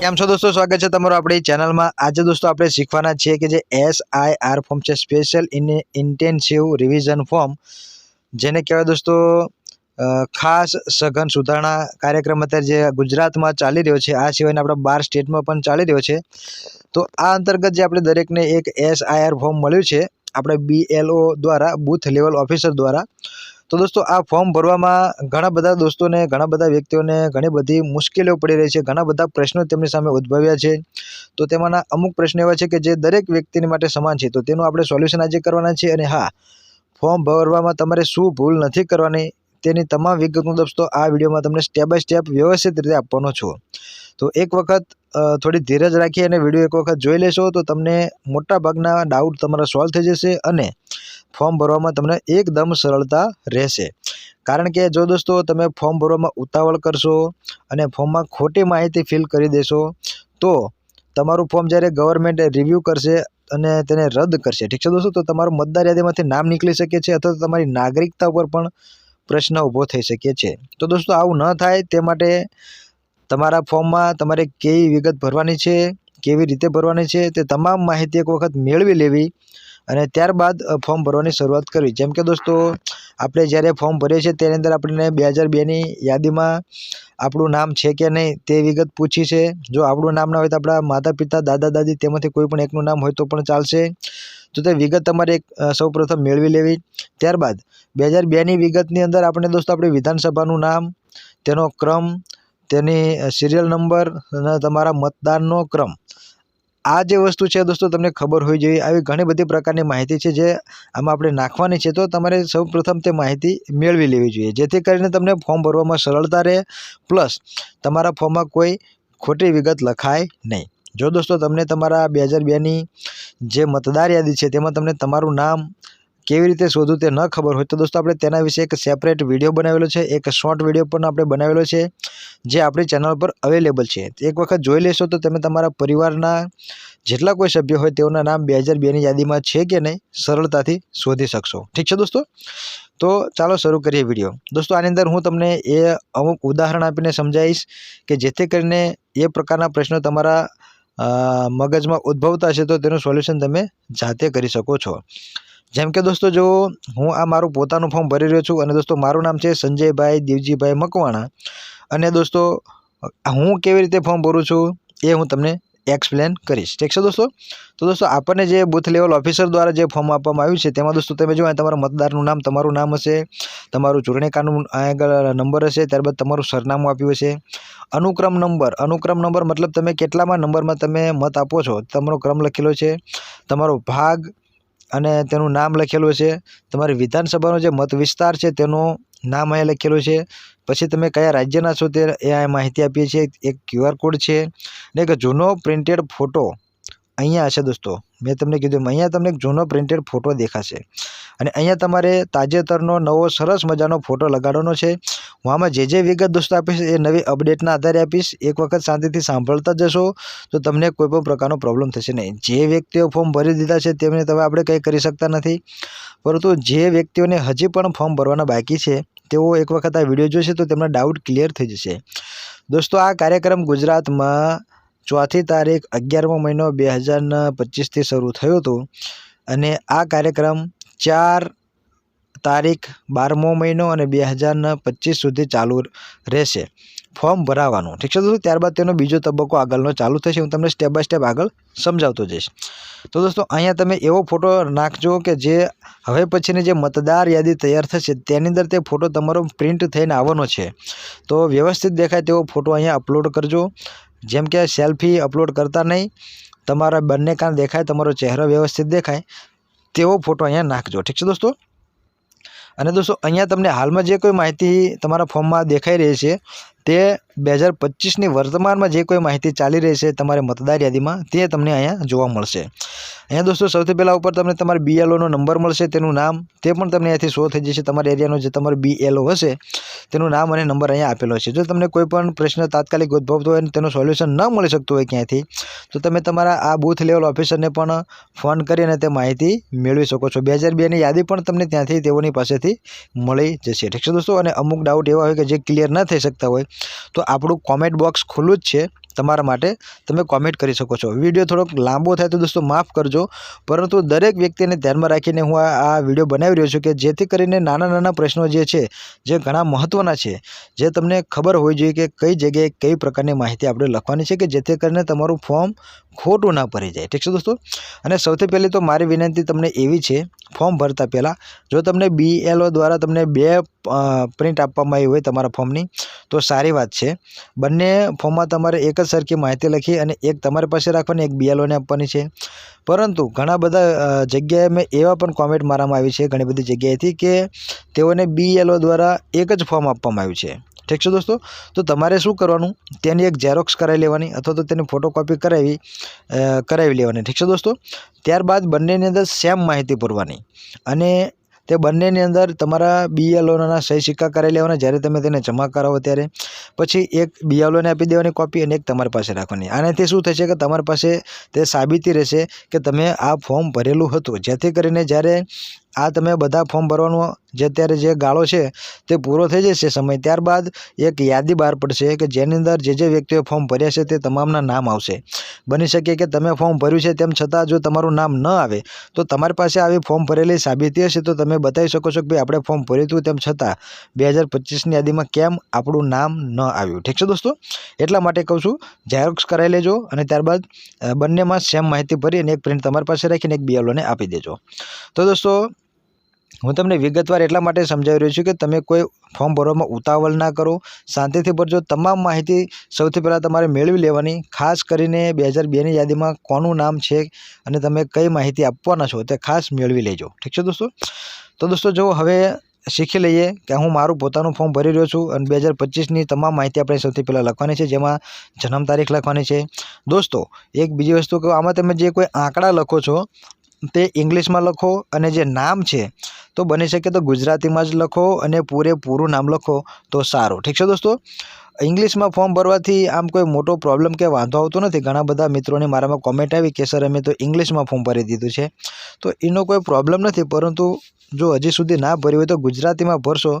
કેમ છો દોસ્તો? સ્વાગત છે તમારું આપણી ચેનલમાં. આજે દોસ્તો આપણે શીખવાના છીએ કે જે એસ આઈ આર ફોર્મ છે special in intensive revision form જેને કહેવાય દોસ્તો ખાસ સઘન સુધારણા કાર્યક્રમ અત્યારે જે ગુજરાતમાં ચાલી રહ્યો છે, આ સિવાયના આપણા બાર સ્ટેટમાં પણ ચાલી રહ્યો છે. તો આ અંતર્ગત જે આપણે દરેકને એક એસ આઈ આર ફોર્મ મળ્યું છે, આપણે બીએલઓ દ્વારા, બૂથ લેવલ ઓફિસર દ્વારા. તો દોસ્તો, આ ફોર્મ ભરવામાં ઘણા બધા દોસ્તોને, ઘણા બધા વ્યક્તિઓને ઘણી બધી મુશ્કેલીઓ પડી રહી છે. ઘણા બધા પ્રશ્નો તેમની સામે ઉદ્ભવ્યા છે. તો તેમાંના અમુક પ્રશ્નો એવા છે કે જે દરેક વ્યક્તિની માટે સમાન છે. તો તેનું આપણે સોલ્યુશન આજે કરવાના છે અને હા, ફોર્મ ભરવામાં તમારે શું ભૂલ નથી કરવાની તેની તમામ વિગતનો દોસ્તો આ વિડીયોમાં તમને સ્ટેપ બાય સ્ટેપ વ્યવસ્થિત રીતે આપવાનો છું. તો એક વખત થોડી ધીરજ રાખી અને વીડિયો એક વખત જોઈ લેશો તો તમને મોટા ભાગના ડાઉટ તમારા સોલ્વ થઈ જશે અને ફોર્મ ભરવામાં તમને એકદમ સરળતા રહેશે. કારણ કે જો દોસ્તો તમે ફોર્મ ભરવામાં ઉતાવળ કરશો અને ફોર્મમાં ખોટી માહિતી ફિલ કરી દેશો, તો તમારું ફોર્મ જ્યારે ગવર્મેન્ટ રિવ્યૂ કરશે અને તેને રદ કરશે. ઠીક છે દોસ્તો? તો તમારું મતદાર યાદીમાંથી નામ નીકળી શકે છે અથવા તમારી નાગરિકતા ઉપર પણ પ્રશ્ન ઊભો થઈ શકે છે. તો દોસ્તો, આવું ન થાય તે માટે તમારા ફોર્મમાં તમારે કેવી વિગત ભરવાની છે, કેવી રીતે ભરવાની છે તે તમામ માહિતી એક વખત મેળવી લેવી. અને ત્યારબાદ ફોર્મ ભરવાની શરૂઆત કરવી જેમ કે દોસ્તો, આપણે જ્યારે ફોર્મ ભરીએ છીએ, તેની અંદર આપણને બે હજાર બેની યાદીમાં આપણું નામ છે કે નહીં તે વિગત પૂછી છે. જો આપણું નામ ના હોય તો આપણા માતા પિતા દાદા, દાદી તેમાંથી કોઈ પણ એકનું નામ હોય તો પણ ચાલશે. તો તે વિગત તમારે એક સૌપ્રથમ મેળવી લેવી. ત્યારબાદ, બે હજાર બેની વિગતની અંદર આપણે દોસ્તો આપણી વિધાનસભાનું નામ, તેનો ક્રમ, તેની સિરિયલ નંબર અને તમારા મતદાનનો ક્રમ. આ જે વસ્તુ છે દોસ્તો, તમને ખબર હોવી જોઈએ. આવી ઘણી બધી પ્રકારની માહિતી છે જે આમાં આપણે નાખવાની છે. તો તમારે સૌપ્રથમ તે માહિતી મેળવી લેવી જોઈએ. જેથી કરીને તમને ફોર્મ ભરવામાં સરળતા રહે. પ્લસ, તમારા ફોર્મમાં કોઈ ખોટી વિગત લખાય નહીં. જો દોસ્તો, તમને તમારા બે હજાર બેની જે મતદાર યાદી છે, તેમાં તમને તમારું નામ કેવી રીતે શોધવું તે ન ખબર હોય તો દોસ્તો આપણે તેના વિશે એક સેપરેટ વીડિયો બનાવેલો છે. એક શોર્ટ વીડિયો પણ આપણે બનાવેલો છે, જે આપણી ચેનલ પર અવેલેબલ છે. એક વખત જોઈ લેશો તો તમે તમારા પરિવારના જેટલા કોઈ સભ્યો હોય તેઓના નામ બે હજાર બેની યાદીમાં છે કે નહીં સરળતાથી શોધી શકશો. ઠીક છે દોસ્તો? તો ચાલો શરૂ કરીએ વીડિયો દોસ્તો આની અંદર હું તમને એ અમુક ઉદાહરણ આપીને સમજાવીશ કે જેથી કરીને એ પ્રકારના પ્રશ્નો તમારા મગજમાં ઉદ્ભવતા છે તો તેનું સોલ્યુશન તમે જાતે કરી શકો છો. જેમ કે દોસ્તો, જો હું આ મારું પોતાનું ફોર્મ ભરી રહ્યો છું અને દોસ્તો, મારું નામ છે સંજયભાઈ દેવજીભાઈ મકવાણા. અને દોસ્તો, હું કેવી રીતે ફોર્મ ભરું છું એ હું તમને એક્સપ્લેન કરીશ. ઠીક છે દોસ્તો? તો દોસ્તો, આપણને જે બૂથ લેવલ ઓફિસર દ્વારા જે ફોર્મ આપવામાં આવ્યું છે, તેમાં દોસ્તો, તમે જો અહીં તમારા મતદારનું નામ, તમારું નામ હશે, તમારું ચૂંટણી કાર્ડનું આગળ નંબર હશે, ત્યારબાદ તમારું સરનામું આપ્યું હશે. અનુક્રમ નંબર અનુક્રમ નંબર મતલબ તમે કેટલામાં નંબરમાં તમે મત આપો છો? તમારો ક્રમ લખેલો છે, તમારો ભાગ અને તેનું નામ લખેલું છે તમારી વિધાનસભાનો જે મત વિસ્તાર છે તેનું નામ અહીંયા લખેલું છે. પછી તમે કયા રાજ્યના છો તે એ માહિતી આપીએ છીએ. એક ક્યુઆર કોડ છે ને એક જૂનો પ્રિન્ટેડ ફોટો અહીંયા હશે દોસ્તો. મેં તમને કીધું અહીંયા તમને એક જૂનો પ્રિન્ટેડ ફોટો દેખાશે. અને અહીંયા તમારે તાજેતરનો નવો સરસ મજાનો ફોટો લગાડવાનો છે. હું આમાં જે જે વિગત દોસ્તો આપીશ એ નવી અપડેટના આધારે આપીશ. એક વખત શાંતિથી સાંભળતા જશો તો તમને કોઈ પણ પ્રકારનો પ્રોબ્લેમ થશે નહીં. જે વ્યક્તિઓ ફોર્મ ભરી દીધા છે તેમને તમે આપણે કંઈ કરી શકતા નથી. પરંતુ જે વ્યક્તિઓને હજી પણ ફોર્મ ભરવાના બાકી છે, તેઓ એક વખત આ વીડિયો જોશે તો તેમના ડાઉટ ક્લિયર થઈ જશે. દોસ્તો, આ કાર્યક્રમ ગુજરાતમાં ચોથી તારીખ અગિયારમો મહિનો બે હજાર પચીસથી શરૂ થયો હતો અને આ કાર્યક્રમ ચાર તારીખ બારમો મહિનો અને બે હજાર પચીસ સુધી ચાલુ રહેશે. ફોર્મ ભરાવાનું. ઠીક છે દોસ્તો? ત્યારબાદ તેનો બીજો તબક્કો આગળનો ચાલુ થશે. હું તમને સ્ટેપ બાય સ્ટેપ આગળ સમજાવતો જઈશ. તો દોસ્તો, અહીંયા તમે એવો ફોટો નાખજો કે જે હવે પછીની જે મતદાર યાદી તૈયાર થશે, તેની અંદર તે ફોટો તમારો પ્રિન્ટ થઈને આવવાનો છે. તો વ્યવસ્થિત દેખાય તેવો ફોટો અહીંયા અપલોડ કરજો. જેમ કે સેલ્ફી અપલોડ કરતા નહીં. તમારા બંને કાન દેખાય, તમારો ચહેરો વ્યવસ્થિત દેખાય. તેવો ફોટો અહીંયા નાખજો. ઠીક છે દોસ્તો? અને દોસ્તો અહીંયા તમને હાલમાં જે કોઈ માહિતી તમારા ફોર્મમાં દેખાઈ રહી છે તે બે હજાર પચીસની વર્તમાનમાં જે કોઈ માહિતી ચાલી રહી છે તમારી મતદાર યાદીમાં, તે તમને અહીંયા જોવા મળશે. અહીંયા દોસ્તો, સૌથી પહેલાં ઉપર તમને તમારા બીએલઓનો નંબર મળશે, તેનું નામ, તે પણ તમને અહીંયાથી શો થઈ જશે. તમારા એરિયાનો જે તમારો બીએલઓ હશે, તેનું નામ અને નંબર અહીંયા આપેલો છે. જો તમને કોઈ પણ પ્રશ્ન તાત્કાલિક ઉદ્ભવતો હોય અને તેનું સોલ્યુશન ન મળી શકતું હોય ક્યાંયથી, તો તમે તમારા આ બૂથ લેવલ ઓફિસરને પણ ફોન કરીને તે માહિતી મેળવી શકો છો. બે હજાર બેની યાદી પણ તમને ત્યાંથી તેઓની પાસેથી મળી જશે. ઠીક છે દોસ્તો? અને અમુક ડાઉટ એવા હોય કે જે ક્લિયર ન થઈ શકતા હોય તો આપણું કોમેન્ટ બોક્સ ખુલ્લું જ છે તમારા માટે તમે કોમેન્ટ કરી શકો છો. વીડિયો થોડોક લાંબો થાય તો દોસ્તો માફ કરજો. પરંતુ દરેક વ્યક્તિને ધ્યાનમાં રાખીને હું આ વીડિયો બનાવી રહ્યો છું કે જેથી કરીને નાના નાના પ્રશ્નો જે છે, જે ઘણા મહત્ત્વના છે, જે તમને ખબર હોવી જોઈએ કે કઈ જગ્યાએ કઈ પ્રકારની માહિતી આપણે લખવાની છે કે જેથી કરીને તમારું ફોર્મ ખોટું ના ભરી જાય. ઠીક છે દોસ્તો? અને સૌથી પહેલી તો મારી વિનંતી તમને એવી છે ફોર્મ ભરતા પહેલાં, જો તમને બીએલઓ દ્વારા તમને બે પ્રિન્ટ આપવામાં આવી હોય તમારા ફોર્મની તો સારી વાત છે. બંને ફોર્મમાં તમારે એક જ સરખી માહિતી લખી અને એક તમારી પાસે રાખવાની, એક બીએલઓને આપવાની છે. પરંતુ ઘણા બધા જગ્યાએ મેં એવા પણ કોમેન્ટ મારવામાં આવી છે, ઘણી બધી જગ્યાએથી કે તેઓને બીએલઓ દ્વારા એક જ ફોર્મ આપવામાં આવ્યું છે. ઠીક છે દોસ્તો? તો તમારે શું કરવાનું? તેની એક ઝેરોક્સ કરાવી લેવાની અથવા તો તેની ફોટોકોપી કરાવી કરાવી લેવાની. ઠીક છે દોસ્તો? ત્યારબાદ બંનેની અંદર સેમ માહિતી પૂરવાની. અને તે બંનેની અંદર તમારા બીએલઓના સહી સિક્કા કરાવી લેવાના. જ્યારે તમે તેને જમા કરાવો ત્યારે પછી એક બિયાલોને આપી દેવાની કોપી અને એક તમારી પાસે રાખવાની. આનાથી શું થશે કે તમારી પાસે તે સાબિતી રહેશે કે તમે આ ફોર્મ ભરેલું હતું. જેથી કરીને જ્યારે આ તમે બધા ફોર્મ ભરવાનું જે અત્યારે જે ગાળો છે તે પૂરો થઈ જશે સમય. ત્યારબાદ એક યાદી બહાર પડશે કે જેની અંદર જે જે વ્યક્તિઓએ ફોર્મ ભર્યા છે તે તમામના નામ આવશે. બની શકે કે તમે ફોર્મ ભર્યું છે તેમ છતાં જો તમારું નામ ન આવે, તો તમારી પાસે આવી ફોર્મ ભરેલી સાબિતી હશે. તો તમે બતાવી શકો છો કે ભાઈ આપણે ફોર્મ ભર્યું હતું તેમ છતાં બે હજાર પચીસની યાદીમાં કેમ આપણું નામ ન આવ્યું. ઠીક છે દોસ્તો? એટલા માટે કહું છું ઝેરોક્સ કરાવી લેજો અને ત્યારબાદ બંનેમાં સેમ માહિતી ભરી અને એક પ્રિન્ટ તમારી પાસે રાખીને એક બીએલઓને આપી દેજો. તો દોસ્તો હું તમને વિગતવાર એટલા માટે સમજાવી રહ્યો છું કે તમે કોઈ ફોર્મ ભરવામાં ઉતાવળ ના કરો, શાંતિથી ભરજો. તમામ માહિતી સૌથી પહેલાં તમારે મેળવી લેવાની, ખાસ કરીને બે હજાર બેની યાદીમાં કોનું નામ છે અને તમે કઈ માહિતી આપવાના છો તે ખાસ મેળવી લેજો. ઠીક છે દોસ્તો? તો દોસ્તો જો હવે શીખી લઈએ કે હું મારું પોતાનું ફોર્મ ભરી રહ્યો છું અને બે હજાર પચીસની તમામ માહિતી આપણે સૌથી પહેલાં લખવાની છે, જેમાં જન્મ તારીખ લખવાની છે. દોસ્તો, એક બીજી વસ્તુ કે આમાં તમે જે કોઈ આંકડા લખો છો તે ઇંગ્લિશમાં લખો અને જે નામ છે, તો બની શકે તો ગુજરાતીમાં જ લખો અને પૂરેપૂરું નામ લખો તો સારું. ઠીક છે દોસ્તો? ઇંગ્લિશમાં ફોર્મ ભરવાથી આમ કોઈ મોટો પ્રોબ્લેમ કે વાંધો આવતો નથી. ઘણા બધા મિત્રોની મારામાં કોમેન્ટ આવી કે સર અમે તો ઇંગ્લિશમાં ફોર્મ ભરી દીધું છે. તો એનો કોઈ પ્રોબ્લેમ નથી, પરંતુ જો હજી સુધી ના ભર્યું હોય તો ગુજરાતીમાં ભરશો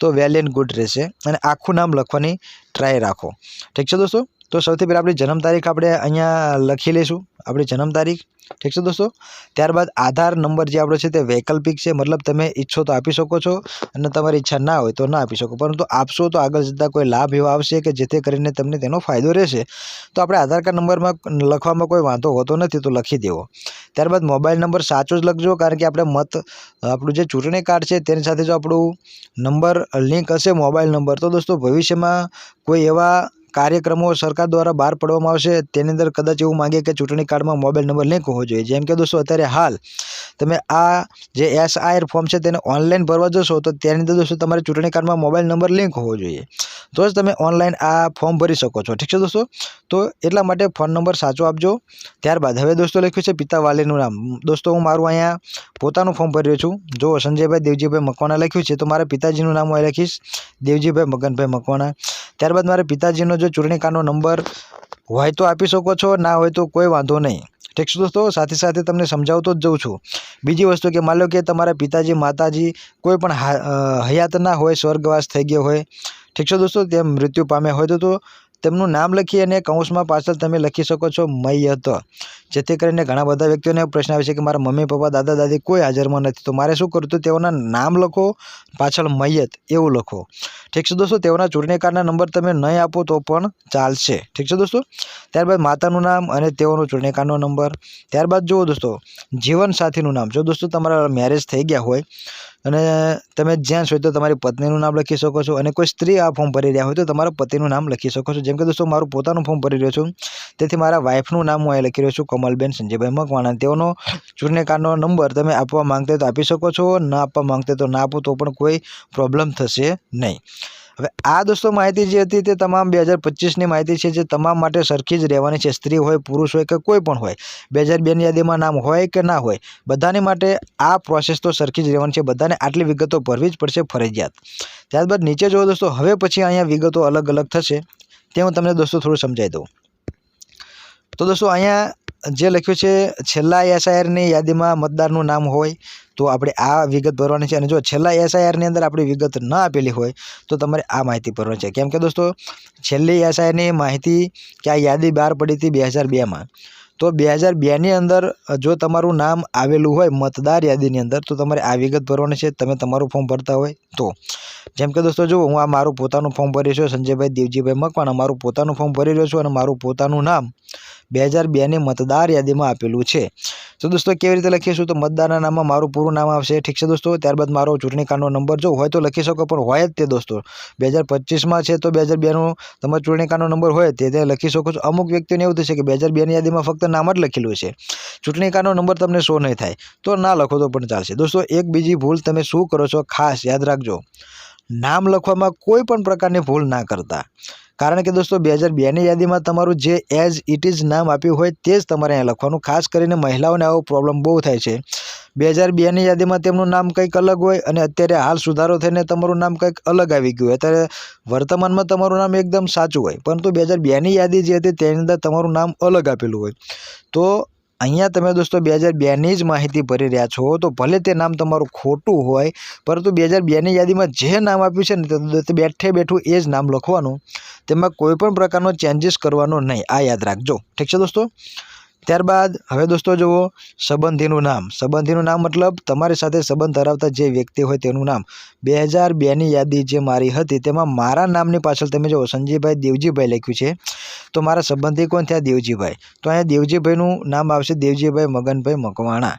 તો વેલ એન્ડ ગુડ રહેશે અને આખું નામ લખવાની ટ્રાય રાખો. ઠીક છે દોસ્તો? તો સૌથી પહેલાં આપણી જન્મ તારીખ આપણે અહીંયા લખી લઈશું. આપણી જન્મ તારીખ, ઠીક છે દોસ્તો? ત્યારબાદ આધાર નંબર જે આપણો છે તે વૈકલ્પિક છે, મતલબ તમે ઈચ્છો તો આપી શકો છો અને તમારી ઈચ્છા ના હોય તો ના આપી શકો. પરંતુ આપશો તો આગળ જતાં કોઈ લાભ એવો આવશે કે જેથી કરીને તમને તેનો ફાયદો રહેશે. તો આપણે આધાર કાર્ડ નંબરમાં લખવામાં કોઈ વાંધો હોતો નથી તો લખી દેવો. ત્યારબાદ મોબાઈલ નંબર સાચો જ લખજો કારણ કે આપણે મત, આપણું જે ચૂંટણી કાર્ડ છે તેની સાથે જો આપણું નંબર લિંક હશે મોબાઈલ નંબર, તો દોસ્તો ભવિષ્યમાં કોઈ એવા કાર્યક્રમો સરકાર દ્વારા બહાર પાડવામાં આવશે. તેની અંદર કદાચ એવું માંગે કે ચૂંટણી કાર્ડમાં મોબાઈલ નંબર લિંક હોવો જોઈએ. જેમ કે દોસ્તો, અત્યારે હાલ તમે આ જે એસઆઈઆર ફોર્મ છે તેને ઓનલાઈન ભરવા જશો તો તેની અંદર દોસ્તો તમારે ચૂંટણી કાર્ડમાં મોબાઈલ નંબર લિંક હોવો જોઈએ. તો જ તમે ઓનલાઈન આ ફોર્મ ભરી શકો છો. ઠીક છે દોસ્તો? તો એટલા માટે ફોન નંબર સાચો આપજો. ત્યારબાદ હવે દોસ્તો લખ્યું છે પિતા વાલીનું નામ. દોસ્તો, હું મારું અહીંયા પોતાનું ફોર્મ ભરી છું. જો સંજયભાઈ, દેવજીભાઈ મકવાણા લખ્યું છે તો મારા પિતાજીનું નામ હું લખીશ. દેવજીભાઈ, મગનભાઈ મકવાણા. ત્યારબાદ મારા પિતાજીનો જો ચૂંટણી કાર્ડનો નંબર હોય તો આપી શકો છો, ના હોય તો કોઈ વાંધો નહીં. ઠીક છે દોસ્તો, સાથે સાથે તમને સમજાવતો જ જઉં છું. બીજી વસ્તુ કે માન લો કે તમારા પિતાજી, માતાજી કોઈ પણ હયાત ના હોય, સ્વર્ગવાસ થઈ ગયો હોય. ઠીક છે દોસ્તો તે મૃત્યુ પામ્યા હોય તો તેમનું નામ લખી અને કૌંસમાં પાછળ તમે લખી શકો છો મયત. જેથી કરીને ઘણા બધા વ્યક્તિઓને પ્રશ્ન આવે છે કે મારા મમ્મી, પપ્પા, દાદા, દાદી કોઈ હાજરમાં નથી. તો મારે શું કરતું તેઓના નામ લખો, પાછળ મયત એવું લખો. ઠીક છે દોસ્તો? તેઓના ચૂંટણી કાર્ડના નંબર તમે નહીં આપો તો પણ ચાલશે. ઠીક છે દોસ્તો? ત્યારબાદ માતાનું નામ અને તેઓનો ચૂંટણી કાર્ડનો નંબર. ત્યારબાદ જુઓ દોસ્તો, જીવનસાથીનું નામ. જો દોસ્તો તમારા મેરેજ થઈ ગયા હોય અને તમે જ્યાં હોય તો તમારી પત્નીનું નામ લખી શકો છો અને કોઈ સ્ત્રી આ ફોર્મ ભરી રહ્યા હોય તો તમારા પતિનું નામ લખી શકો છો. જેમ કે દોસ્તો, મારું પોતાનું ફોર્મ ભરી રહ્યો છું. તેથી મારા વાઇફનું નામ હું અહીં લખી રહ્યો છું, કમલબેન સંજયભાઈ મકવાણા. તેઓનો ચૂંટણી કાર્ડનો નંબર તમે આપવા માગતા તો આપી શકો છો, ના આપવા માગતા તો ના આપો તો પણ કોઈ પ્રોબ્લેમ થશે નહીં. હવે આ દોસ્તો માહિતી જે હતી તે તમામ બે હજાર પચીસની માહિતી છે જે તમામ માટે સરખી જ રહેવાની છે. સ્ત્રી હોય, પુરુષ હોય કે કોઈ પણ હોય. બે હજાર બેની યાદીમાં નામ હોય કે ના હોય, બધાની માટે આ પ્રોસેસ તો સરખી જ રહેવાની છે. બધાને આટલી વિગતો ભરવી જ પડશે ફરજિયાત. ત્યારબાદ નીચે જુઓ દોસ્તો, હવે પછી અહીંયા વિગતો અલગ અલગ થશે. તે હું તમને દોસ્તો થોડું સમજાવી દઉં. તો દોસ્તો અહીંયા જે લખ્યું છે, છેલ્લા એસઆઈઆરની યાદીમાં મતદારનું નામ હોય તો આપણે આ વિગત ભરવાની છે અને જો છેલ્લા એસઆઈઆરની અંદર આપણી વિગત ન આપેલી હોય, તો તમારે આ માહિતી ભરવાની છે. કેમ કે દોસ્તો, છેલ્લી એસઆઈઆરની માહિતી કે આ યાદી બહાર પડી હતી બે હજાર બેમાં તો બે હજાર બેની અંદર, જો તમારું નામ આવેલું હોય મતદાર યાદીની અંદર, તો તમારે આ વિગત ભરવાની છે. તમે તમારું ફોર્મ ભરતા હોય તો. જેમ કે દોસ્તો, જો હું આ મારું પોતાનું ફોર્મ ભરી છું સંજયભાઈ દેવજીભાઈ મકવાણા મારું પોતાનું ફોર્મ ભરી રહ્યો છું અને મારું પોતાનું નામ બે હજાર બેની મતદાર યાદીમાં આપેલું છે. તો દોસ્તો, કેવી રીતે લખીશું? તો મતદારના નામમાં મારું પૂરું નામ આવશે. ઠીક છે દોસ્તો? ત્યારબાદ મારો ચૂંટણી કાર્ડનો નંબર જો હોય તો લખી શકો, પણ હોય જ તે દોસ્તો. બે હજાર પચીસમાં છે તો બે હજાર બેનું તમારો ચૂંટણી કાર્ડનો નંબર હોય તે લખી શકો છો. અમુક વ્યક્તિઓને એવું થશે કે બે હજાર બેની યાદીમાં ફક્ત નામ જ લખેલું છે ચૂંટણી કાર્ડનો નંબર તમને શો નહીં થાય. તો ના લખો તો પણ ચાલશે. દોસ્તો, એક બીજી ભૂલ તમે શું કરો છો ખાસ યાદ રાખજો. નામ લખવામાં કોઈ પણ પ્રકારની ભૂલ ના કરતા. કારણ કે દોસ્તો બે હજાર બેની યાદીમાં તમારું જે એઝ ઇટ ઇઝ નામ આપ્યું હોય તે જ તમારે અહીંયા લખવાનું. ખાસ કરીને મહિલાઓને આવો પ્રોબ્લેમ બહુ થાય છે. બે હજાર બેની યાદીમાં તેમનું નામ કંઈક અલગ હોય અને અત્યારે હાલ સુધારો થઈને તમારું નામ કંઈક અલગ આવી ગયું. હોય અત્યારે વર્તમાનમાં તમારું નામ એકદમ સાચું હોય, પરંતુ બે હજાર બેની યાદી જે હતી તેની અંદર તમારું નામ અલગ આપેલું હોય. તો અહીંયા તમે દોસ્તો બે હજાર બેની જ માહિતી ભરી રહ્યા છો. તો ભલે તે નામ તમારું ખોટું હોય, પરંતુ બે હજાર બેની યાદીમાં જે નામ આપ્યું છે ને તે બેઠે બેઠું એ જ નામ લખવાનું. તેમાં કોઈપણ પ્રકારનો ચેન્જીસ કરવાનો નહીં. આ યાદ રાખજો. ઠીક છે દોસ્તો? ત્યારબાદ, હવે દોસ્તો જુઓ, સંબંધીનું નામ. સંબંધીનું નામ મતલબ તમારી સાથે સંબંધ ધરાવતા જે વ્યક્તિ હોય તેનું નામ. બે હજાર બેની યાદી જે મારી હતી તેમાં મારા નામની પાછળ તમે જુઓ, સંજયભાઈ દેવજીભાઈ લખ્યું છે. તો મારા સંબંધી કોણ થયા? દેવજીભાઈ. તો અહીંયા દેવજીભાઈનું નામ આવશે દેવજીભાઈ મગનભાઈ મકવાણા.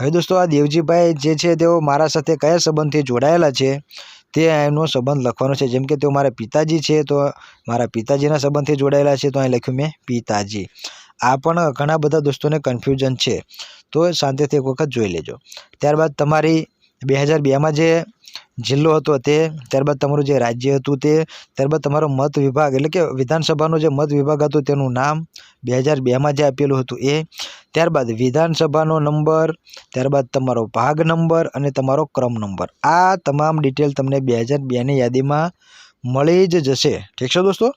હવે દોસ્તો આ દેવજીભાઈ જે છે તેઓ મારા સાથે કયા સંબંધથી જોડાયેલા છે? તે એનો સંબંધ લખવાનો છે. જેમ કે તેઓ મારા પિતાજી છે, તો મારા પિતાજીના સંબંધથી જોડાયેલા છે, તો અહીં લખ્યું મેં પિતાજી. આ પણ ઘણા બધા દોસ્તોને કન્ફ્યુઝન છે. તો શાંતિથી એક વખત જોઈ લેજો. ત્યારબાદ તમારી બે હજાર બેમાં જે જિલ્લો હતો તે, ત્યારબાદ તમારું જે રાજ્ય હતું તે, ત્યારબાદ તમારો મત વિભાગ એટલે કે વિધાનસભાનો જે મત વિભાગ હતો તેનું નામ બે હજાર બેમાં જે આપેલું હતું એ ત્યારબાદ વિધાનસભાનો નંબર, ત્યારબાદ તમારો ભાગ નંબર અને તમારો ક્રમ નંબર. આ તમામ ડિટેલ તમને બે હજાર બેની યાદીમાં મળી જ જશે. ઠીક છે દોસ્તો?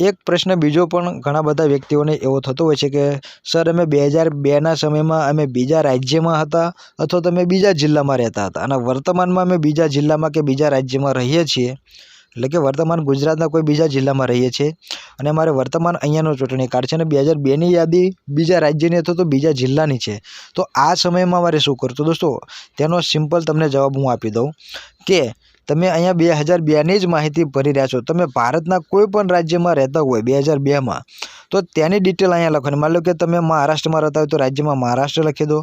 એક પ્રશ્ન બીજો પણ ઘણા બધા વ્યક્તિઓને એવો થતો હોય છે કે, સર, અમે બે હજાર બેના સમયમાં અમે બીજા રાજ્યમાં હતા અથવા તો અમે બીજા જિલ્લામાં રહેતા હતા? અને વર્તમાનમાં અમે બીજા જિલ્લામાં કે બીજા રાજ્યમાં રહીએ છીએ? એટલે કે વર્તમાન ગુજરાતના કોઈ બીજા જિલ્લામાં રહીએ છીએ. અને અમારે વર્તમાન અહીંયાનો ચૂંટણી કાર્ડ છે અને બે હજાર બેની યાદી બીજા રાજ્યની અથવા તો બીજા જિલ્લાની છે. તો આ સમયમાં મારે શું કરવું? તો દોસ્તો, તેનો સિમ્પલ તમને જવાબ હું આપી દઉં કે તમે અહીંયા બે હજાર બેની જ માહિતી ભરી રહ્યા છો. તમે ભારતના કોઈ પણ રાજ્યમાં રહેતા હોય બે હજાર બેમાં તો તેની ડિટેલ અહીંયા લખવાની માની લો કે તમે મહારાષ્ટ્રમાં રહેતા હોય તો રાજ્યમાં મહારાષ્ટ્ર લખી દો.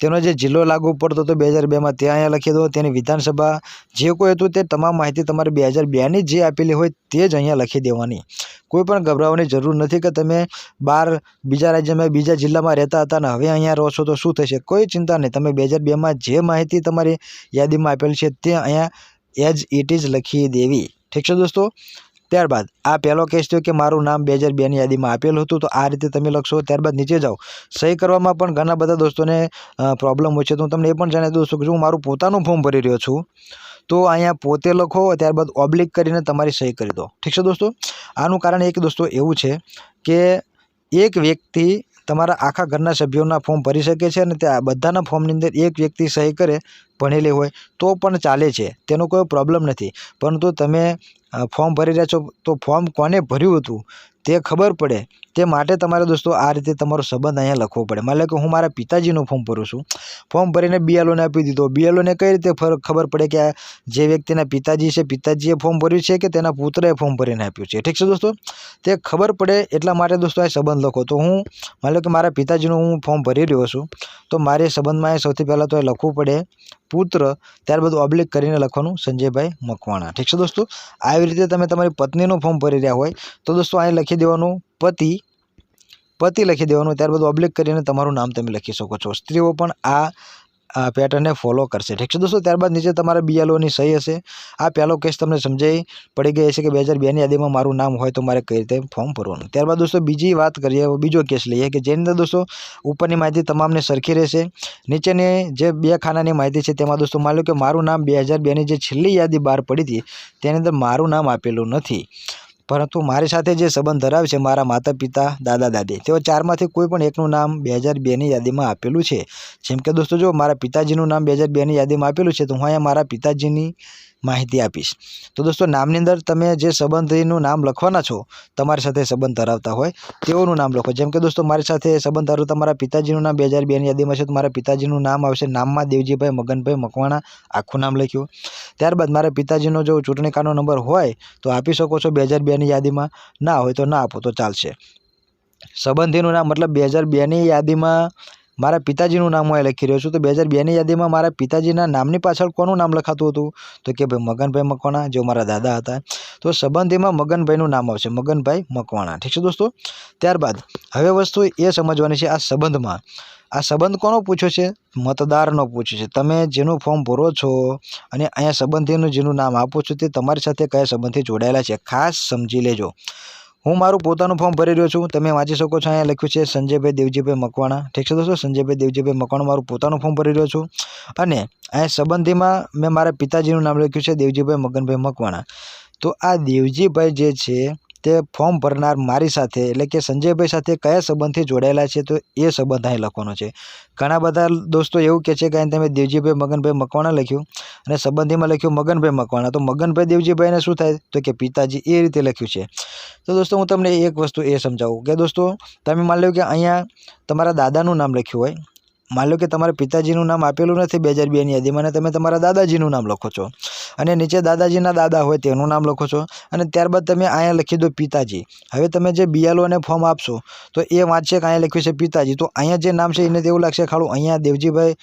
તેનો જે જિલ્લો લાગુ પડતો હતો બે હજાર બેમાં તે અહીંયા લખી દો. તેની વિધાનસભા જે કોઈ હતું તે તમામ માહિતી તમારે બે હજાર બેની જે આપેલી હોય તે જ અહીંયા લખી દેવાની. કોઈ પણ ગભરાવાની જરૂર નથી કે તમે બહાર બીજા રાજ્યમાં, બીજા જિલ્લામાં રહેતા હતા અને હવે અહીંયા રહો છો તો શું થશે? કોઈ ચિંતા નહીં. તમે બે હજાર બેમાં જે માહિતી તમારી યાદીમાં આપેલી છે તે અહીંયા એઝ ઇટ ઇઝ લખી દેવી. ઠીક છે દોસ્તો? ત્યારબાદ આ પહેલો કેસ થયો કે મારું નામ બે હજાર બેની યાદીમાં આપેલું હતું. તો આ રીતે તમે લખશો. ત્યારબાદ નીચે જાઓ. સહી કરવામાં પણ ઘણા બધા દોસ્તોને પ્રોબ્લેમ હોય છે. તો હું તમને એ પણ જણાવી દઉં છું કે હું મારું પોતાનું ફોર્મ ભરી રહ્યો છું, તો અહીંયા પોતે લખો, ત્યારબાદ ઓબ્લિક કરીને તમારી સહી કરી દો. ઠીક છે દોસ્તો? આનું કારણ એક દોસ્તો એવું છે કે એક વ્યક્તિ તમારા આખા ઘરના સભ્યોના ફોર્મ ભરી શકે છે અને ત્યાં બધાના ફોર્મની અંદર એક વ્યક્તિ સહી કરે, ભણેલી હોય, તો પણ ચાલે છે. તેનો કોઈ પ્રોબ્લેમ નથી. પરંતુ તમે ફોર્મ ભરી રહ્યા છો, તો ફોર્મ કોને ભર્યું હતું? તે ખબર પડે. તે માટે તમારે દોસ્તો આ રીતે તમારો સંબંધ અહીંયા લખવો પડે. માની કે હું મારા પિતાજીનું ફોર્મ ભરું છું. ફોર્મ ભરીને બીએલઓને આપી દીધો. બીએલઓને કઈ રીતે ખબર પડે કે જે વ્યક્તિના પિતાજી છે, પિતાજીએ ફોર્મ ભર્યું છે કે તેના પુત્રએ ફોર્મ ભરીને આપ્યું છે? ઠીક છે દોસ્તો? તે ખબર પડે એટલા માટે દોસ્તો આ સંબંધ લખો. તો હું, માની કે મારા પિતાજીનું હું ફોર્મ ભરી રહ્યો છું, તો મારે સંબંધમાં સૌથી પહેલાં તો એ લખવું પડે પુત્ર, ત્યારબાદ ઓબ્લિક કરીને લખવાનું સંજયભાઈ મકવાણા. ઠીક છે દોસ્તો? આવી રીતે તમે તમારી પત્નીનું ફોર્મ ભરી રહ્યા હોય, તો દોસ્તો અહીં લખી દેવાનું. પતિ પતિ લખી દેવાનું ત્યારબાદ ઓબ્લિક કરીને તમારું નામ તમે લખી શકો છો. સ્ત્રીઓ પણ આ પેટર્નને ફોલો કરશે. ઠીક છે દોસ્તો? ત્યારબાદ નીચે તમારા બીએલઓની સહી હશે. આ પહેલો કેસ તમને સમજાઈ પડી ગઈ હશે કે બે હજાર બેની યાદીમાં મારું નામ હોય તો મારે કઈ રીતે ફોર્મ ભરવાનું. ત્યારબાદ દોસ્તો બીજી વાત કરીએ, બીજો કેસ લઈએ કે જેની અંદર દોસ્તો ઉપરની માહિતી તમામને સરખી રહેશે. નીચેની જે બે ખાનાની માહિતી છે તેમાં દોસ્તો માની લો કે મારું નામ બે હજાર બેની જે છેલ્લી યાદી બહાર પડી હતી, તેની અંદર મારું નામ આપેલું નથી. પરંતુ મારી સાથે જે સંબંધ ધરાવે છે મારા માતા પિતા દાદા દાદી તેઓ ચારમાંથી કોઈ પણ એકનું નામ બે હજાર બેની યાદીમાં આપેલું છે. જેમ કે દોસ્તો, જો મારા પિતાજીનું નામ બે હજાર બેની યાદીમાં આપેલું છે, તો હું અહીંયા મારા પિતાજીની માહિતી આપીશ. તો દોસ્તો, નામની અંદર તમે જે સંબંધીનું નામ લખવાના છો, તમારી સાથે સંબંધ ધરાવતા હોય, તેઓનું નામ લખો. જેમ કે દોસ્તો, મારી સાથે સંબંધ ધરાવતા તમારા પિતાજીનું નામ બે હજાર બેની યાદીમાં છે, તો મારા પિતાજીનું નામ આવશે નામમાં દેવજીભાઈ મગનભાઈ મકવાણા, આખું નામ લખ્યું. ત્યારબાદ મારા પિતાજીનો જો ચૂંટણી કાર્ડનો નંબર હોય, તો આપી શકો છો બે હજાર બેની યાદીમાં. ના હોય તો ના આપો, તો ચાલશે. સંબંધીનું નામ મતલબ બે હજાર બેની યાદીમાં મારા પિતાજીનું નામ હું અહીં લખી રહ્યો છું. તો બે હજાર બેની યાદીમાં મારા પિતાજીના નામની પાછળ કોનું નામ લખાતું હતું? તો કે ભાઈ મગનભાઈ મકવાણા, જેઓ મારા દાદા હતા. તો સંબંધીમાં મગનભાઈનું નામ આવશે, મગનભાઈ મકવાણા. ઠીક છે દોસ્તો? ત્યારબાદ હવે વસ્તુ એ સમજવાની છે આ સંબંધમાં. આ સંબંધ કોનો પૂછ્યો છે? મતદારનો પૂછ્યો છે. તમે જેનું ફોર્મ ભરો છો અને અહીંયા સંબંધીનું જેનું નામ આપો છો તે તમારી સાથે કયા સંબંધથી જોડાયેલા છે? ખાસ સમજી લેજો. હું મારું પોતાનું ફોર્મ ભરી રહ્યો છું. તમે વાંચી શકો છો, અહીંયા લખ્યું છે, સંજયભાઈ દેવજીભાઈ મકવાણા. ઠીક છે દોસ્તો, સંજયભાઈ દેવજીભાઈ મકવાણા મારું પોતાનું ફોર્મ ભરી રહ્યો છું. અને અહીંયા સંબંધીમાં મેં મારા પિતાજીનું નામ લખ્યું છે, દેવજીભાઈ મગનભાઈ મકવાણા. તો આ દેવજીભાઈ જે છે તે ફોર્મ ભરનાર મારી સાથે એટલે કે સંજયભાઈ સાથે કયા સંબંધથી જોડાયેલા છે તો એ સંબંધ અહીં લખવાનો છે. ઘણા બધા દોસ્તો એવું કહે છે કે અહીં તમે દેવજીભાઈ મગનભાઈ મકવાણા લખ્યું અને સંબંધીમાં લખ્યું મગનભાઈ મકવાણા. તો મગનભાઈ દેવજીભાઈને શું થાય? તો કે પિતાજી એ રીતે લખ્યું છે. તો દોસ્તો હું તમને એક વસ્તુ એ સમજાવું કે દોસ્તો તમે માની લો કે અહીંયા તમારા દાદાનું નામ લખ્યું હોય. માની લો કે તમારા પિતાજીનું નામ આપેલું નથી બે હજાર બેની યાદીમાં અને તમે તમારા દાદાજીનું નામ લખો છો. અને નીચે દાદાજીના દાદા હોય તેનું નામ લખો છો. અને ત્યારબાદ તમે અહીંયા લખી દો પિતાજી. હવે તમે જે બીએલઓને ફોર્મ આપશો, તો એ વાંચશે કે અહીંયા લખ્યું છે પિતાજી. તો અહીંયા જે નામ છે એને તેવું લાગશે ખાલું અહીંયા દેવજીભાઈ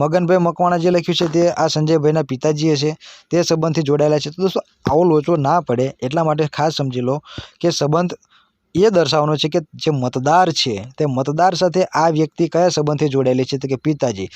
મગનભાઈ મકવાણા જે લખ્યું છે તે આ સંજયભાઈના પિતાજી હશે. તે સંબંધથી જોડાયેલા છે. તો દોસ્તો, આવો લોચો ના પડે. એટલા માટે ખાસ સમજી લો કે સંબંધ એ દર્શાવવાનો છે કે જે મતદાર છે, તે મતદાર સાથે આ વ્યક્તિ કયા સંબંધથી જોડાયેલી છે તો કે પિતાજી.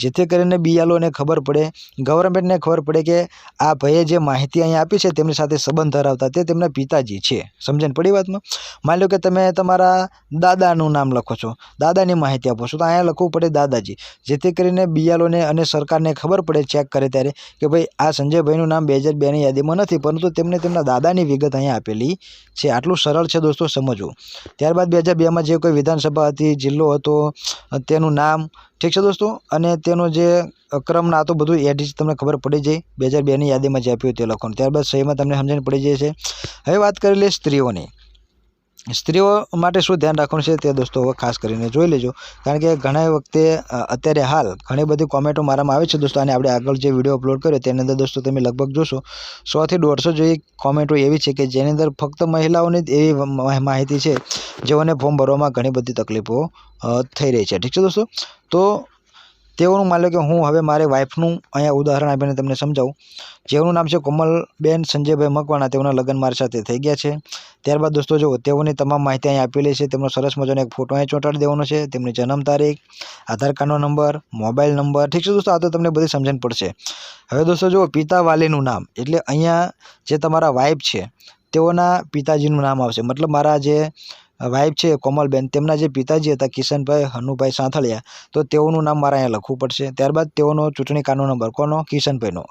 જેથી કરીને બીએલઓને ખબર પડે, ગવર્મેન્ટને ખબર પડે કે આ ભાઈએ જે માહિતી અહીંયા આપી છે તેમની સાથે સંબંધ ધરાવતા તે તેમના પિતાજી છે. સમજણ પડી વાતમાં માની લો કે તમે તમારા દાદાનું નામ લખો છો, દાદાની માહિતી આપો છો, તો અહીંયા લખવું પડે દાદાજી. જેથી કરીને બીએલઓને અને સરકારને ખબર પડે, ચેક કરે ત્યારે કે ભાઈ, આ સંજયભાઈનું નામ બે હજાર બેની યાદીમાં નથી, પરંતુ તેમને તેમના દાદાની વિગત અહીંયા આપેલી છે. આટલું સરળ છે દોસ્તો સમજવું ત્યારબાદ બે હજાર બેમાં જે કોઈ વિધાનસભા હતી, જિલ્લો હતો, તેનું નામ ઠીક છે દોસ્તો? અને તેનો જે ક્રમ ના તો બધું એડિટ તમને ખબર પડી જાય. બે હજાર બેની યાદીમાં જે આપ્યું તે લખવાનું ત્યારબાદ સહીમાં તમને સમજણ પડી જાય છે. હવે વાત કરી લઈએ સ્ત્રીઓની. સ્ત્રીઓ માટે શું ધ્યાન રાખવાનું છે તે દોસ્તો હવે ખાસ કરીને જોઈ લેજો. કારણ કે ઘણા વખતે અત્યારે હાલ ઘણી બધી કોમેન્ટો મારામાં આવે છે દોસ્તો, અને આપણે આગળ જે વીડિયો અપલોડ કર્યો તેની અંદર દોસ્તો તમે લગભગ જોશો, સોથી દોઢસો જેવી કોમેન્ટો એવી છે કે જેની અંદર ફક્ત મહિલાઓની એવી માહિતી છે જેઓને ફોર્મ ભરવામાં ઘણી બધી તકલીફો થઈ રહી છે. ઠીક છે દોસ્તો? તો તેઓનું માની લો કે હું હવે મારે વાઈફનું અહીંયા ઉદાહરણ આપીને તમને સમજાવું. જેઓનું નામ છે કોમલબેન સંજયભાઈ મકવાણા, તેઓના લગ્ન મારી સાથે થઈ ગયા છે. ત્યારબાદ દોસ્તો જુઓ તેઓની તમામ માહિતી અહીં આપેલી છે. તેમનો સરસ મજાનો એક ફોટો અહીં ચોંટાડી દેવાનો છે. તેમની જન્મ તારીખ, આધાર કાર્ડનો નંબર, મોબાઈલ નંબર. ઠીક છે દોસ્તો, આ તો તમને બધી સમજણ પડશે. હવે દોસ્તો જુઓ પિતા વાલીનું નામ એટલે અહીંયા જે તમારા વાઈફ છે, તેઓના પિતાજીનું નામ આવશે. મતલબ મારા જે વાઈફ છે, કોમલબેન. તેમના જે પિતાજી હતા, કિશનભાઈ હનુભાઈ સાંથળિયા, તો તેઓનું નામ મારે અહીંયા લખવું પડશે. ત્યારબાદ તેઓનો ચૂંટણી કાર્ડનો નંબર. કોનો? કિશનભાઈનો.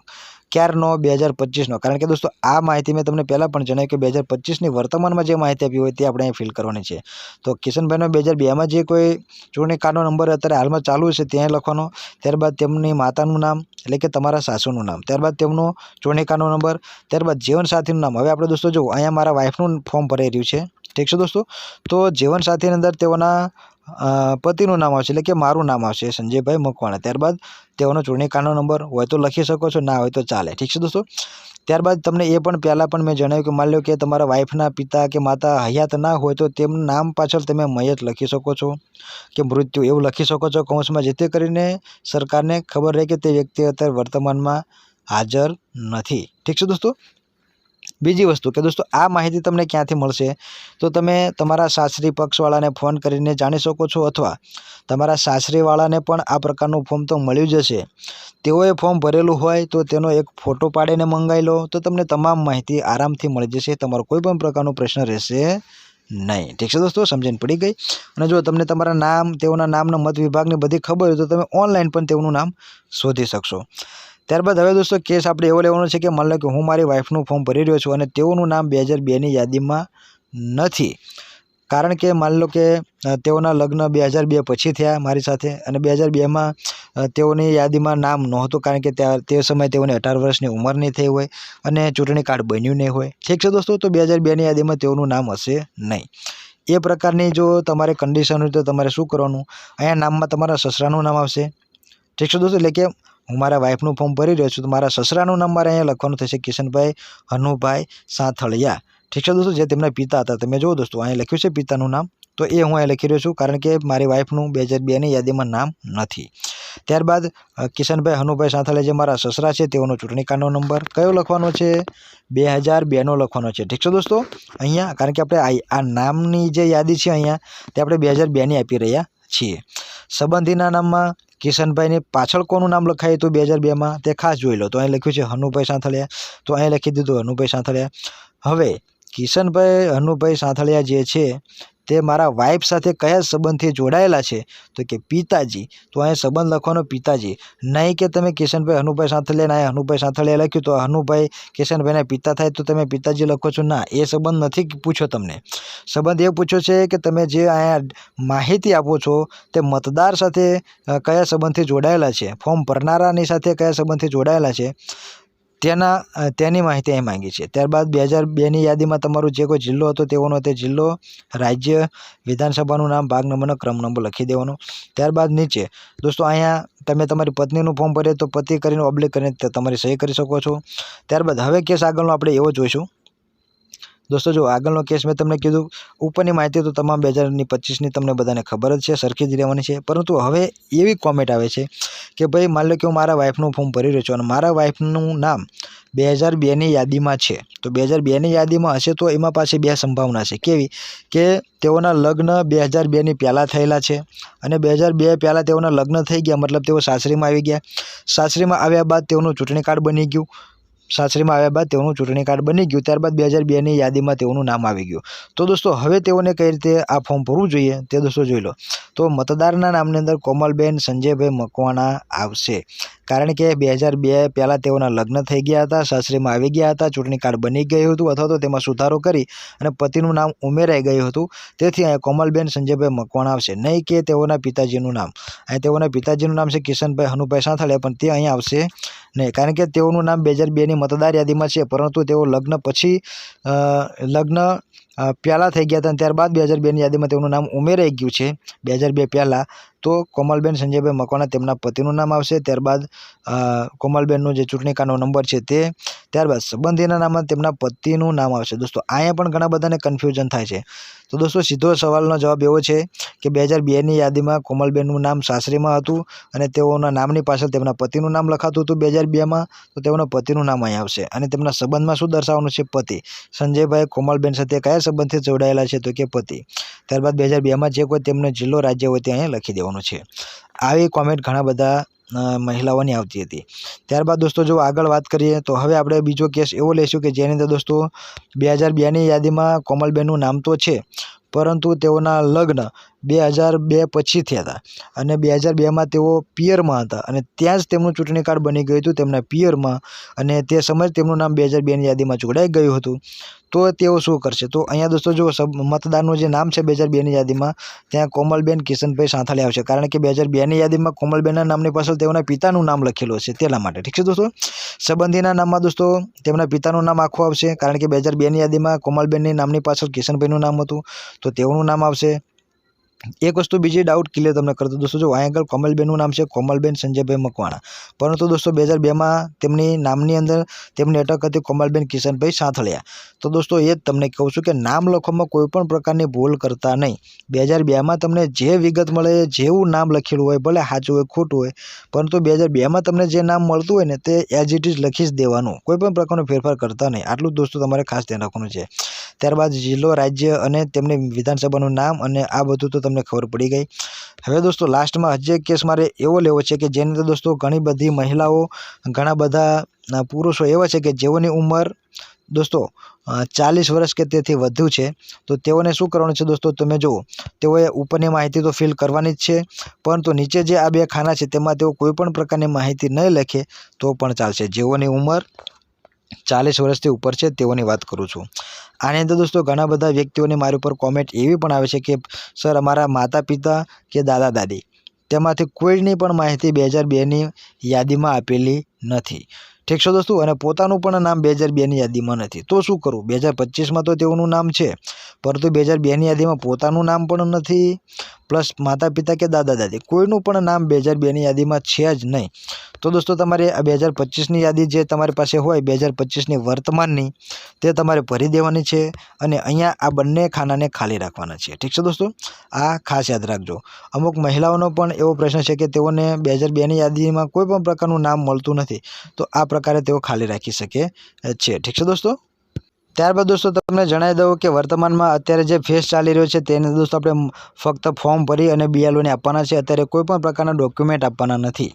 ક્યારનો? બે હજાર પચીસનો. કારણ કે દોસ્તો, આ માહિતી મેં તમને પહેલાં પણ જણાવ્યું કે બે હજાર પચીસની વર્તમાનમાં જે માહિતી આપી હોય તે આપણે અહીં ફિલ કરવાની છે. તો કિશનભાઈનો બે હજાર બેમાં જે કોઈ ચૂંટણી કાર્ડનો નંબર અત્યારે હાલમાં ચાલુ છે, ત્યાં લખવાનો. ત્યારબાદ તેમની માતાનું નામ, એટલે કે તમારા સાસુનું નામ. ત્યારબાદ તેમનો ચૂંટણી કાર્ડનો નંબર. ત્યારબાદ જીવનસાથીનું નામ. હવે આપણે દોસ્તો, જો અહીંયા મારા વાઈફનું ફોર્મ ભરાઈ રહ્યું છે. ઠીક છે દોસ્તો? તો જીવનસાથીની અંદર તેઓના પતિનું નામ આવશે એટલે કે મારું નામ આવશે સંજયભાઈ મકવાણા. ત્યારબાદ તેઓનો ચૂંટણી કાર્ડનો નંબર હોય તો લખી શકો છો, ના હોય તો ચાલે. ઠીક છે દોસ્તો? ત્યારબાદ તમને એ પણ પહેલાં પણ મેં જણાવ્યું કે માની લો કે તમારા વાઈફના પિતા કે માતા હયાત ના હોય તો તેમનું નામ પાછળ તમે મયત લખી શકો છો કે મૃત્યુ એવું લખી શકો છો કૌંસમાં, જેથી કરીને સરકારને ખબર રહે કે તે વ્યક્તિ અત્યારે વર્તમાનમાં હાજર નથી. ઠીક છે દોસ્તો? બીજી વસ્તુ કે દોસ્તો, આ માહિતી તમને ક્યાંથી મળશે? તો તમે તમારા સાસરી પક્ષવાળાને ફોન કરીને જાણી શકો છો અથવા તમારા સાસરીવાળાને પણ આ પ્રકારનું ફોર્મ તો મળ્યું જ હશે તેઓએ ફોર્મ ભરેલું હોય તો તેનો એક ફોટો પાડીને મંગાવી લો, તો તમને તમામ માહિતી આરામથી મળી જશે, તમારો કોઈ પણ પ્રકારનો પ્રશ્ન રહેશે નહીં. ઠીક છે દોસ્તો, સમજણ પડી ગઈ? અને જો તમને તમારા નામ, તેઓના નામના મત વિભાગની બધી ખબર હોય તો તમે ઓનલાઈન પણ તેઓનું નામ શોધી શકશો. ત્યારબાદ હવે દોસ્તો કેસ આપણે એવો લેવાનો છે કે માની લો કે હું મારી વાઈફનું ફોર્મ ભરી રહ્યો છું અને તેઓનું નામ બે હજાર બેની યાદીમાં નથી. કારણ કે માની લો કે તેઓના લગ્ન બે હજાર બે પછી થયા મારી સાથે અને બે હજાર બેમાં તેઓની યાદીમાં નામ નહોતું કારણ કે ત્યાં, તે સમયે તેઓને અઢાર વર્ષની ઉંમર નહીં થઈ હોય અને ચૂંટણી કાર્ડ બન્યું નહીં હોય. ઠીક છે દોસ્તો, તો બે હજાર બેની યાદીમાં તેઓનું નામ હશે નહીં. એ પ્રકારની જો તમારે કન્ડિશન હોય તો તમારે શું કરવાનું? અહીંયા નામમાં તમારા સસરાનું નામ આવશે. ઠીક છે દોસ્તો, એટલે કે હું મારા વાઈફનું ફોર્મ ભરી રહ્યો છું, તો મારા સસરાનું નામ મારે અહીંયા લખવાનું થશે, કિશનભાઈ હનુભાઈ સાંથળિયા. ઠીક છે દોસ્તો, જે તેમના પિતા હતા, તમે જુઓ દોસ્તો, અહીંયા લખ્યું છે પિતાનું નામ, તો એ હું અહીંયા લખી રહ્યો છું, કારણ કે મારી વાઈફનું બે હજાર બેની યાદીમાં નામ નથી. ત્યારબાદ કિશનભાઈ હનુભાઈ સાંથળિયા જે મારા સસરા છે, તેઓનો ચૂંટણી કાર્ડનો નંબર કયો લખવાનો છે? બે હજાર બેનો લખવાનો છે. ઠીક છે દોસ્તો, અહીંયા, કારણ કે આપણે આ નામની જે યાદી છે અહીંયા, તે આપણે બે હજાર બેની આપી રહ્યા છીએ. સંબંધીના નામમાં કિશનભાઈની પાછળ કોનું નામ લખાયું હતું બે હજાર બેમાં? તે ખાસ જોઈ લો. તો અહીં લખ્યું છે, હનુભાઈ સાંથળિયા તો અહીં લખી દીધું, હનુભાઈ સાંથળિયા હવે, કિશનભાઈ, હનુભાઈ સાંથળિયા જે છે તે મારા વાઈફ સાથે કયા સંબંધથી જોડાયેલા છે? તો કે, પિતાજી. તો અહીં સંબંધ લખવાનો પિતાજી. નહીં કે તમે કિશનભાઈ હનુભાઈ સાંથળિયા ને અહીંયા હનુભાઈ સાંથળિયા લખ્યું તો હનુભાઈ કિશનભાઈના પિતા થાય તો તમે પિતાજી લખો છો? ના, એ સંબંધ નથી પૂછ્યો તમને. સંબંધ એ પૂછ્યો છે કે તમે જે અહીંયા માહિતી આપો છો, તે મતદાર સાથે કયા સંબંધથી જોડાયેલા છે? ફોર્મ ભરનારાની સાથે કયા સંબંધથી જોડાયેલા છે? તેના તેની માહિતી અહીં માંગી છે. ત્યારબાદ બે હજાર બેની યાદીમાં તમારો જે કોઈ જિલ્લો હતો તેઓનો તે જિલ્લો રાજ્ય વિધાનસભાનું નામ, ભાગ નંબરનો ક્રમ નંબર લખી દેવાનો. ત્યારબાદ નીચે, દોસ્તો અહીંયા તમે તમારી પત્નીનું ફોર્મ ભરે તો પતિ કરીને ઓબ્લિક કરીને તમારી સહી કરી શકો છો. ત્યારબાદ હવે કેસ આગળનો આપણે એવો જોઈશું. દોસ્તો, જો આગળનો કેસ મેં તમને કીધું, ઉપરની માહિતી તો તમામ બે હજારની પચીસની તમને બધાને ખબર જ છે, સરખી જ રહેવાની છે. પરંતુ હવે એવી કોમેન્ટ આવે છે કે ભાઈ, માની લો કે હું મારા વાઇફનું ફોર્મ ભરી રહ્યો છું અને મારા વાઈફનું નામ બે હજાર બેની યાદીમાં છે. તો બે હજાર બેની યાદીમાં હશે તો એમાં પાછી બે સંભાવના છે. કેવી? કે તેઓના લગ્ન બે હજાર બેની પહેલાં થયેલા છે અને બે હજાર બે પહેલાં તેઓના લગ્ન થઈ ગયા, મતલબ તેઓ સાસરીમાં આવી ગયા. સાસરીમાં આવ્યા બાદ તેઓનું ચૂંટણી કાર્ડ બની ગયું. સાસરીમાં આવ્યા બાદ તેઓનું ચૂંટણી કાર્ડ બની ગયું. ત્યારબાદ બે હજાર બેની યાદીમાં તેઓનું નામ આવી ગયું. તો દોસ્તો, હવે તેઓને કઈ રીતે આ ફોર્મ ભરવું જોઈએ તે દોસ્તો જોઈ લો. તો મતદારના નામની અંદર કોમલબેન સંજયભાઈ મકવાણા આવશે. કારણ કે બે હજાર બે પહેલાં તેઓના લગ્ન થઈ ગયા હતા, સાસરીમાં આવી ગયા હતા, ચૂંટણી કાર્ડ બની ગયું હતું, અથવા તો તેમાં સુધારો કરી અને પતિનું નામ ઉમેરાઈ ગયું હતું. તેથી અહીંયા કોમલબેન સંજયભાઈ મકવાણા આવશે. નહીં કે તેઓના પિતાજીનું નામ. અહીં તેઓના પિતાજીનું નામ છે કિશનભાઈ હનુભાઈ સાંથળિયા, પણ તે અહીંયા આવશે નહીં. કારણ કે તેઓનું નામ બે હજાર બેની મતદાર યાદીમાં છે, પરંતુ તેઓ લગ્ન પછી લગ્ન પહેલાં થઈ ગયા હતા અને ત્યારબાદ બે હજાર બેની યાદીમાં તેમનું નામ ઉમેરાઈ ગયું છે. બે હજાર બે પહેલાં તો કોમલબેન સંજયભાઈ મકવાણા તેમના પતિનું નામ આવશે. ત્યારબાદ કોમલબેનનો જે ચૂંટણી કાર્ડનો નંબર છે તે, ત્યારબાદ સંબંધીના નામમાં તેમના પતિનું નામ આવશે. દોસ્તો, અહીંયા પણ ઘણા બધાને કન્ફ્યુઝન થાય છે. તો દોસ્તો, સીધો સવાલનો જવાબ એવો છે કે બે હજાર બેની યાદીમાં કોમલબેનનું નામ સાસરીમાં હતું અને તેઓના નામની પાછળ તેમના પતિનું નામ લખાતું હતું બે હજાર બેમાં, તો તેઓના પતિનું નામ અહીં આવશે અને તેમના સંબંધમાં શું દર્શાવવાનું છે પતિ? સંજયભાઈ કોમલબેન સાથે કયા સંબંધથી જોડાયેલા છે તો કે પતિ? ત્યારબાદ બે હજાર બેમાં જે કોઈ તેમનો જિલ્લો રાજ્ય હોય તે અહીંયા લખી દેવાનું છે. આવી કોમેન્ટ ઘણા બધા મહિલાઓની આવતી હતી. ત્યારબાદ દોસ્તો જો આગળ વાત કરીએ તો હવે આપણે બીજો કેસ એવો લઈશું કે જેની અંદર દોસ્તો બે હજાર બેની યાદીમાં કોમલબેનનું નામ તો છે, પરંતુ તેઓના લગ્ન બે હજાર બે પછી થયા હતા. અને બે હજાર બેમાં તેઓ પિયરમાં હતા. અને ત્યાં જ તેમનું ચૂંટણી કાર્ડ બની ગયું હતું તેમના પિયરમાં. અને તે સમયે તેમનું નામ બે હજાર બેની યાદીમાં જોડાઈ ગયું હતું. તો તેઓ શું કરશે? તો અહીંયા દોસ્તો જો મતદારનું જે નામ છે બે હજાર બેની યાદીમાં, ત્યાં કોમલબેન કિશનભાઈ સાંથાલિયા આવશે. કારણ કે બે હજાર બેની યાદીમાં કોમલબેનના નામની પાછળ તેઓના પિતાનું નામ લખેલું હશે તેના માટે. ઠીક છે દોસ્તો? સંબંધીના નામમાં દોસ્તો, તેમના પિતાનું નામ આખું આવશે. કારણ કે બે હજાર બેની યાદીમાં કોમલબેનની નામની પાછળ કિશનભાઈનું નામ હતું. તો તેઓનું નામ આવશે. એક વસ્તુ બીજી ડાઉટ ક્લિયર તમને કરતો દોસ્તો, જો અહીં કોમલબેનનું નામ છે, કોમલબેન સંજયભાઈ મકવાણા. પરંતુ દોસ્તો બે હજાર બેમાં તેમની નામની અંદર તેમની અટક હતી કોમલબેન કિશનભાઈ સાંથળિયા. તો દોસ્તો, એ જ તમને કહું છું કે નામ લખવામાં કોઈપણ પ્રકારની ભૂલ કરતા નહીં. બે હજાર બેમાં તમને જે વિગત મળે, જેવું નામ લખેલું હોય, ભલે સાચું હોય, ખોટું હોય, પરંતુ બે હજાર બેમાં તમને જે નામ મળતું હોય ને, તે એઝ ઇટ ઇઝ લખી જ દેવાનું. કોઈપણ પ્રકારનો ફેરફાર કરતા નહીં. આટલું દોસ્તો તમારે ખાસ ધ્યાન રાખવાનું છે. ત્યારબાદ જિલ્લો, રાજ્ય અને તેમની વિધાનસભાનું નામ અને આ બધું તો તમને ખબર પડી ગઈ. હવે દોસ્તો લાસ્ટમાં હજી એક કેસ મારે એવો લેવો છે કે જેની અંદર દોસ્તો ઘણી બધી મહિલાઓ, ઘણા બધા પુરુષો એવા છે કે જેઓની ઉંમર દોસ્તો ચાલીસ વર્ષ કે તેથી વધુ છે. તો તેઓને શું કરવાનું છે દોસ્તો, તમે જુઓ. તેઓએ ઉપરની માહિતી તો ફિલ કરવાની જ છે, પરંતુ નીચે જે આ બે ખાના છે તેમાં તેઓ કોઈપણ પ્રકારની માહિતી નહીં લખે તો પણ ચાલશે. જેઓની ઉંમર ચાલીસ વર્ષથી ઉપર છે, તેઓની વાત કરું છું. આની અંદર દોસ્તો, ઘણા બધા વ્યક્તિઓની મારી ઉપર કોમેન્ટ એવી પણ આવે છે કે, સર, અમારા માતા પિતા કે દાદા દાદી તેમાંથી કોઈની પણ માહિતી બે હજાર બેની યાદીમાં આપેલી નથી. ઠીક છે દોસ્તો? અને પોતાનું પણ નામ બે હજાર બેની યાદીમાં નથી. તો શું કરું? બે હજાર પચીસમાં તો તેઓનું નામ છે, પરંતુ બે હજાર બેની યાદીમાં પોતાનું નામ પણ નથી, પ્લસ માતા પિતા કે દાદા દાદી કોઈનું પણ નામ બે હજાર બેની યાદીમાં છે જ નહીં. તો દોસ્તો, તમારે આ બે હજાર પચીસની યાદી જે તમારી પાસે હોય, બે હજાર પચીસની વર્તમાનની, તે તમારે ભરી દેવાની છે અને અહીંયા આ બંને ખાનાને ખાલી રાખવાના છે. ઠીક છે દોસ્તો? આ ખાસ યાદ રાખજો. અમુક મહિલાઓનો પણ એવો પ્રશ્ન છે કે તેઓને બે હજાર બેની યાદીમાં કોઈ પણ પ્રકારનું નામ મળતું નથી, તો આ પ્રકારે તેઓ ખાલી રાખી શકે છે. ઠીક છે દોસ્તો? ત્યારબાદ દોસ્તો તમને જણાવી દઉં કે વર્તમાનમાં અત્યારે જે ફેસ ચાલી રહ્યો છે તેને દોસ્તો આપણે ફક્ત ફોર્મ ભરી અને બીએલઓને આપવાના છે. અત્યારે કોઈ પણ પ્રકારના ડોક્યુમેન્ટ આપવાના નથી.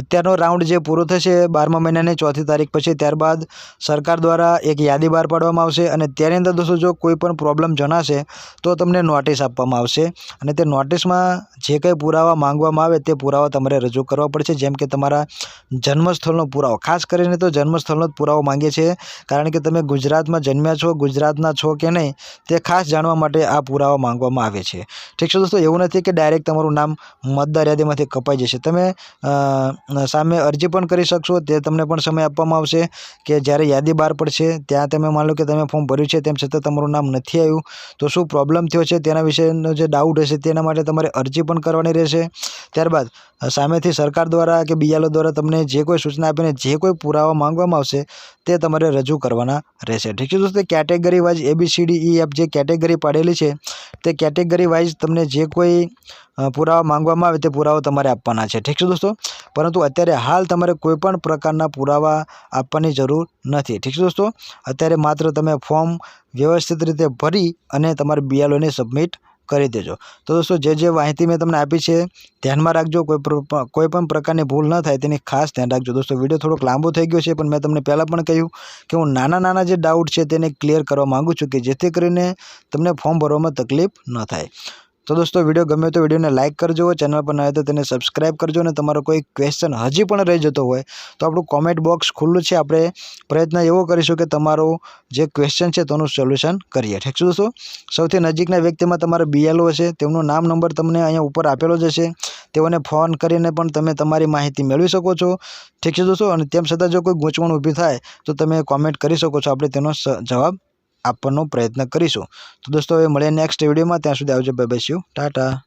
અત્યારનો રાઉન્ડ જે પૂરો થશે બારમા મહિનાની ચોથી તારીખ પછી, ત્યારબાદ સરકાર દ્વારા એક યાદી બહાર પાડવામાં આવશે અને તેની અંદર દોસ્તો જો કોઈ પણ પ્રોબ્લેમ જણાશે, તો તમને નોટિસ આપવામાં આવશે. અને તે નોટિસમાં જે કંઈ પુરાવા માંગવામાં આવે તે પુરાવા તમારે રજૂ કરવા પડશે. જેમ કે તમારા જન્મસ્થળનો પુરાવો. ખાસ કરીને તો જન્મસ્થળનો જ પુરાવો માંગે છે કારણ કે તમે ગુજરાતમાં જન્મ્યા છો, ગુજરાતના છો કે નહીં, તે ખાસ જાણવા માટે આ પુરાવા માંગવામાં આવે છે. ઠીક છે દોસ્તો, એવું નથી કે ડાયરેક્ટ તમારું નામ મતદાર યાદીમાંથી કપાઈ જશે. તમે સામે અરજી પણ કરી શકશો, તે તમને પણ સમય આપવામાં આવશે કે જ્યારે યાદી બહાર પડશે, ત્યાં તમે માન કે તમે ફોર્મ ભર્યું છે, તેમ છતાં તમારું નામ નથી આવ્યું, તો શું પ્રોબ્લેમ થયો છે, તેના વિશેનો જે ડાઉટ હશે, તેના માટે તમારે અરજી પણ કરવાની રહેશે. ત્યારબાદ, સામેથી સરકાર દ્વારા કે બીએલઓ દ્વારા તમને જે કોઈ સૂચના આપીને જે કોઈ પુરાવા માંગવામાં આવશે, તે તમારે રજૂ કરવાના રહેશે. ઠીક છે દોસ્તો category wise A B C D E F જે કેટેગરી પાડેલી છે, તે કેટેગરી વાઇઝ તમને જે કોઈ પુરાવા માંગવામાં આવે તે પુરાવા તમારે આપવાના છે. ઠીક છે દોસ્તો? પરંતુ અત્યારે હાલ તમારે કોઈપણ પ્રકારના પુરાવા આપવાની જરૂર નથી. ઠીક છે દોસ્તો? અત્યારે માત્ર તમે ફોર્મ વ્યવસ્થિત રીતે ભરી અને તમારે બીએલઓને સબમિટ કરી દેજો. તો દોસ્તો, જે જે માહિતી મેં તમને આપી છે, ધ્યાનમાં રાખજો. કોઈ કોઈ પણ પ્રકારની ભૂલ ન થાય, તેની ખાસ ધ્યાન રાખજો. દોસ્તો, વીડિયો થોડોક લાંબો થઈ ગયો છે, પણ મેં તમને પહેલાં પણ કહ્યું કે હું નાના નાના જે ડાઉટ છે, તેને ક્લિયર કરવા માગું છું કે જેથી કરીને તમને ફોર્મ ભરવામાં તકલીફ ન થાય. તો દોસ્તો, વીડિયો ગમે તો વિડીયોને લાઇક કરજો ચેનલ પર ન હોય તો તેને સબસ્ક્રાઇબ કરજો અને તમારો કોઈ ક્વેશ્ચન હજી પણ રહી જતો હોય તો આપણું કોમેન્ટ બોક્સ ખુલ્લું છે. આપણે પ્રયત્ન એવો કરીશું કે તમારો જે ક્વેશ્ચન છે તેનું સોલ્યુશન કરીએ. ઠીક છે દોસ્તો? સૌથી નજીકના વ્યક્તિમાં તમારે બીએલઓ હશે, તેમનું નામ નંબર તમને અહીંયા ઉપર આપેલો જ હશે. તેઓને ફોન કરીને પણ તમે તમારી માહિતી મેળવી શકો છો. ઠીક છે દોસ્તો? અને તેમ છતાં જો કોઈ ગૂંચવણ ઊભી થાય તો તમે કોમેન્ટ કરી શકો છો. આપણે તેનો જવાબ આપવાનો પ્રયત્ન કરીશું. તો દોસ્તો, હવે મળીએ નેક્સ્ટ વિડીયોમાં ત્યાં સુધી આવજો. Bye bye Tata